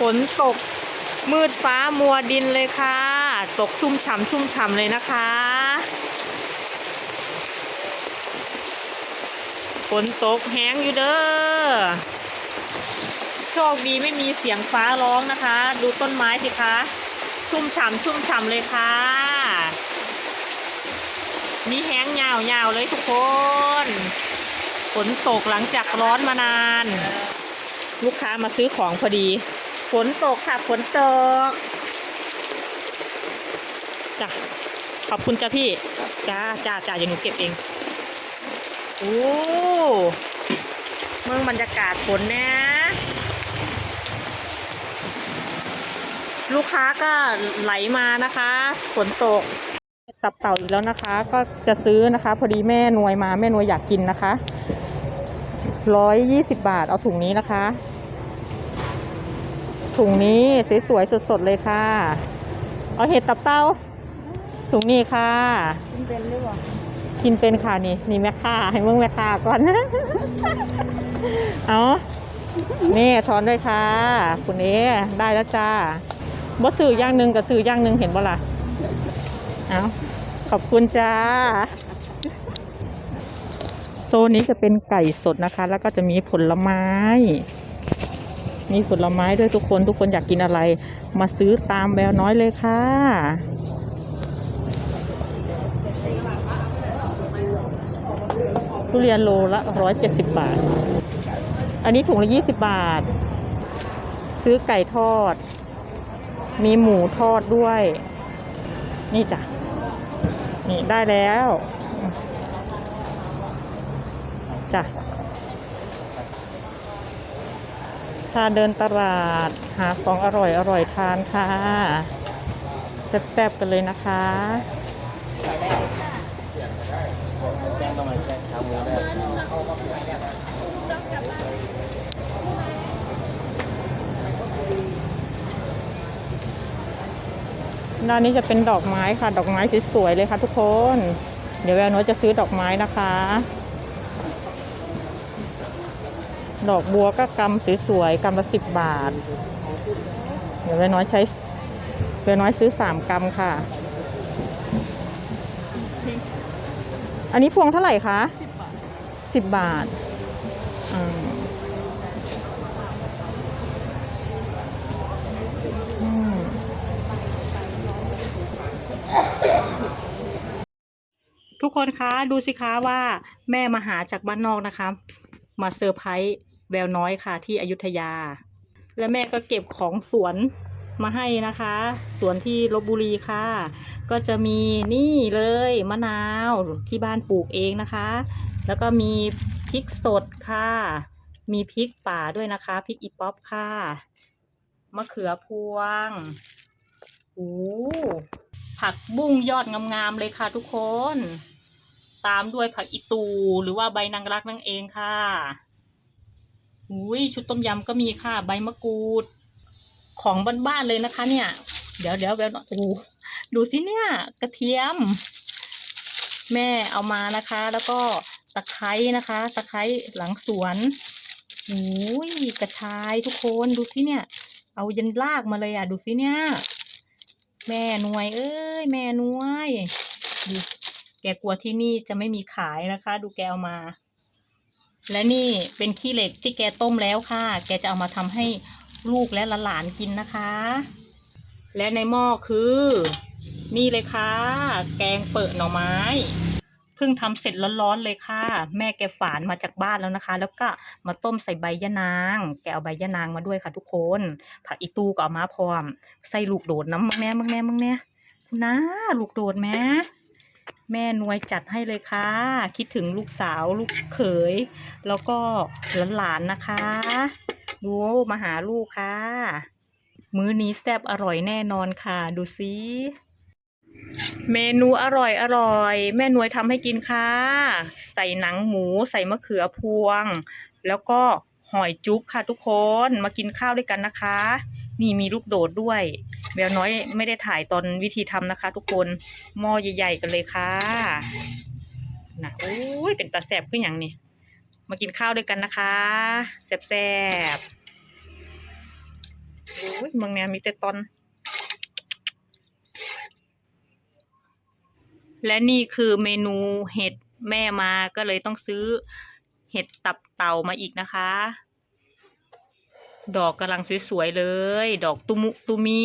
ฝนตกมืดฟ้ามัวดินเลยค่ะ ตกชุ่มฉ่ำชุ่มฉ่ำเลยนะคะ ฝนตกแห้งอยู่เด้อ โชคดีไม่มีเสียงฟ้าร้องนะคะ ดูต้นไม้สิคะ ชุ่มฉ่ำชุ่มฉ่ำเลยค่ะ มีแห้งยาวๆเลยทุกคน ฝนตกหลังจากร้อนมานาน ลูกค้ามาซื้อของพอดี ฝนตกค่ะฝนตกจ้ะขอบคุณจ้าพี่จ้าจ้าจ้าอย่าหนูเก็บเองโอ้เมืองบรรยากาศฝนนะ ลูกค้าก็ไหลมานะคะฝนตกตับเต่าอีกแล้วนะคะ ก็จะซื้อนะคะ พอดีแม่หนวยมาแม่หนวยอยากกินนะคะร้อยยี่สิบบาทเอาถุงนี้นะคะ ถุงนี้สวยๆสดๆเลยค่ะ เอาเห็ดตับเต้า ถุงนี้ค่ะ กินเป็นหรือเปล่ากินเป็นค่ะนี่นี่แม่ค้าให้มึงแม่ค้าก่อน เอานี่ทอนด้วยค่ะคุณเอได้แล้วจ้าบ่ซื้ออย่างหนึ่งกับซื้ออย่างหนึ่งเห็นบ่ล่ะเอาขอบคุณจ้าโซนนี้จะเป็นไก่สดนะคะ แล้วก็จะมีผลไม้ มีผลไม้ด้วยทุกคนทุกคนอยากกินอะไร มาซื้อตามแววน้อยเลยค่ะ ทุเรียนโลละร้อยเจ็ดสิบบาท อันนี้ถุงละยี่สิบบาท ซื้อไก่ทอด มีหมูทอดด้วย นี่จ้ะ นี่ได้แล้วจ้ะ ถ้าเดินตลาดหาของอร่อยอร่อยทานค่ะแซ่บๆกันเลยนะคะด้านนี้จะเป็นดอกไม้ค่ะ ดอกไม้สวยๆเลยค่ะทุกคน เดี๋ยวแววน้อยจะซื้อดอกไม้นะคะ ดอกบัวก็กำสวยๆกำละสิบบาท เดี๋ยวแวน้อยใช้แวน้อยซื้อสามกำค่ะ อันนี้พวงเท่าไหร่คะสิบบาททุกคนคะดูสิคะว่าแม่มาหาจากบ้านนอกนะคะ มาเซอร์ไพรส์ แววน้อยค่ะ ที่อยุธยา แล้วแม่ก็เก็บของสวนมาให้นะคะ สวนที่ลบบุรีค่ะ ก็จะมีนี่เลยมะนาวที่บ้านปลูกเองนะคะ แล้วก็มีพริกสดค่ะ มีพริกป่าด้วยนะคะพริกอีป๊อปค่ะมะเขือพวงโอ้ผักบุ้งยอดงามๆเลยค่ะทุกคน ตามด้วยผักอีตูหรือว่าใบนางรักนั่นเองค่ะ อุ้ยชุดต้มยำก็มีค่ะ ใบมะกรูด ของบ้านๆเลยนะคะ เนี่ย เดี๋ยวเดี๋ยวแบบโอ้ดูสิเนี่ย กระเทียม แม่เอามานะคะ แล้วก็ตะไคร้นะคะ ตะไคร้หลังสวนอุ้ยกระชายทุกคนดูสิเนี่ย เอายันลากมาเลยอะ ดูสิเนี่ย แม่หน่วย เอ้ย แม่หน่วยดูแกกลัวที่นี่จะไม่มีขายนะคะ ดูแกเอามา และนี่เป็นขี้เหล็กที่แกต้มแล้วค่ะ แกจะเอามาทำให้ลูกและหลานกินนะคะ และในหม้อคือ นี่เลยค่ะ แกงเปิดหน่อไม้ เพิ่งทำเสร็จร้อนๆเลยค่ะ แม่แกฝานมาจากบ้านแล้วนะคะ แล้วก็มาต้มใส่ใบยะนาง แกเอาใบยะนางมาด้วยค่ะทุกคน ผักอีตูก็เอามาพร้อม ใส่ลูกโดดน้ำมังแม่มังแม่มังแม่นะลูกโดดแม่ แม่นวยจัดให้เลยค่ะ คิดถึงลูกสาวลูกเขย แล้วก็หลานๆนะคะ ดูมาหาลูกค่ะ มื้อนี้แซ่บอร่อยแน่นอนค่ะ ดูสิเมนูอร่อยอร่อย แม่นวยทำให้กินค่ะ ใส่หนังหมูใส่มะเขือพวง แล้วก็หอยจุ๊บค่ะทุกคนมากินข้าวด้วยกันนะคะ นี่มีลูกโดดด้วยแววน้อยไม่ได้ถ่ายตอนวิธีทำนะคะ ทุกคนหม้อใหญ่ๆกันเลยค่ะนะโอ้ยเป็นตาแสบขึ้นอย่างนี้มากินข้าวด้วยกันนะคะแซบๆโอ้ยเมืองเนี้ยมีแต่ตอน และนี่คือเมนูเห็ดแม่มาก็เลยต้องซื้อเห็ดตับเต่ามาอีกนะคะ ดอกกำลังสวยๆเลย ดอกตุมุตุมิ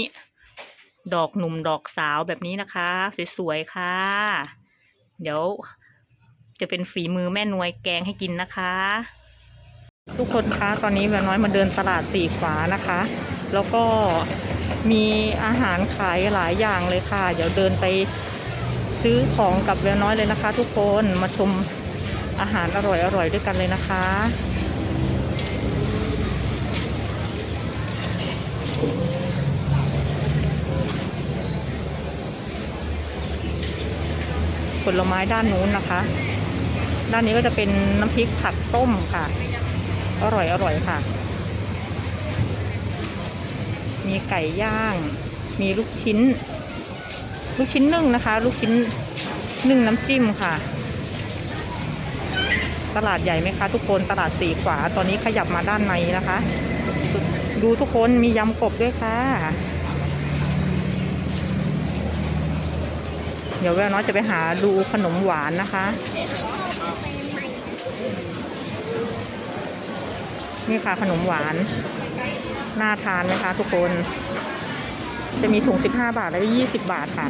ดอกหนุ่มดอกสาวแบบนี้นะคะสวยๆค่ะ เดี๋ยวจะเป็นฝีมือแม่นวยแกงให้กินนะคะ ทุกคนคะตอนนี้แววน้อยมาเดินตลาดสี่ขวานะคะ แล้วก็มีอาหารขายหลายอย่างเลยค่ะ เดี๋ยวเดินไปซื้อของกับแววน้อยเลยนะคะ ทุกคนมาชมอาหารอร่อยๆด้วยกันเลยนะคะ ผลไม้ด้านนู้นนะคะ ด้านนี้ก็จะเป็นน้ำพริกผักต้มค่ะ อร่อยอร่อยค่ะ มีไก่ย่าง มีลูกชิ้น ลูกชิ้นนึ่งนะคะ ลูกชิ้นนึ่งน้ำจิ้มค่ะ ตลาดใหญ่ไหมคะ ทุกคนตลาดสีขวา ตอนนี้ขยับมาด้านในนะคะ ดูทุกคนมียำกบด้วยค่ะ ดี๋ยวแววน้อยจะไปหาดูขนมหวานนะคะ นี่ค่ะขนมหวาน น่าทานไหมคะทุกคน จะมีถุง 15 บาท แล้วก็20 บาทค่ะ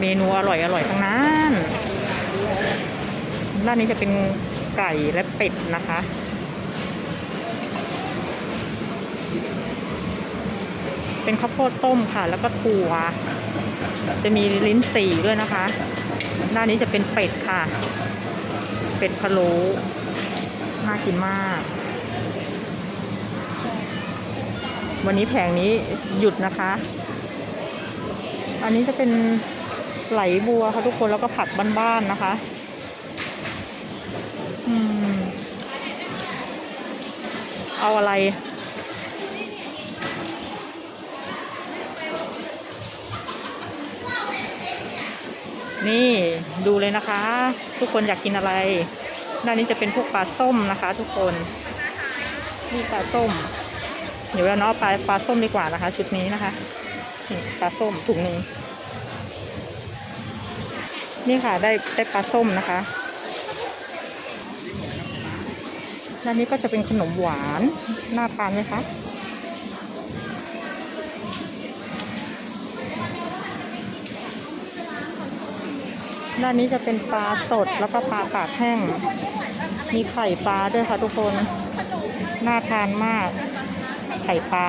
เมนูอร่อยอร่อยทั้งนั้น ด้านนี้จะเป็นไก่และเป็ดนะคะ เป็นข้าวโพดต้มค่ะ แล้วก็ถั่ว จะมีลิ้นสี่ด้วยนะคะ ด้านนี้จะเป็นเป็ดค่ะ เป็ดพะโล้น่ากินมาก วันนี้แผงนี้หยุดนะคะ อันนี้จะเป็นไหลบัวค่ะทุกคนแล้วก็ผักบ้านๆนะคะอืมเอาอะไร นี่ดูเลยนะคะ ทุกคนอยากกินอะไร ด้านนี้จะเป็นพวกปลาส้มนะคะ ทุกคนนี่ปลาส้ม เดี๋ยวเราเนาะปลาปลาส้มดีกว่านะคะ ชุดนี้นะคะนี่ปลาส้มถุงหนึ่งนี่ค่ะได้ได้ปลาส้มนะคะด้านนี้ก็จะเป็นขนมหวานน่าทานไหมคะ ด้านนี้จะเป็นปลาสดแล้วก็ปลาตากแห้ง มีไข่ปลาด้วยค่ะทุกคน น่าทานมาก ไข่ปลา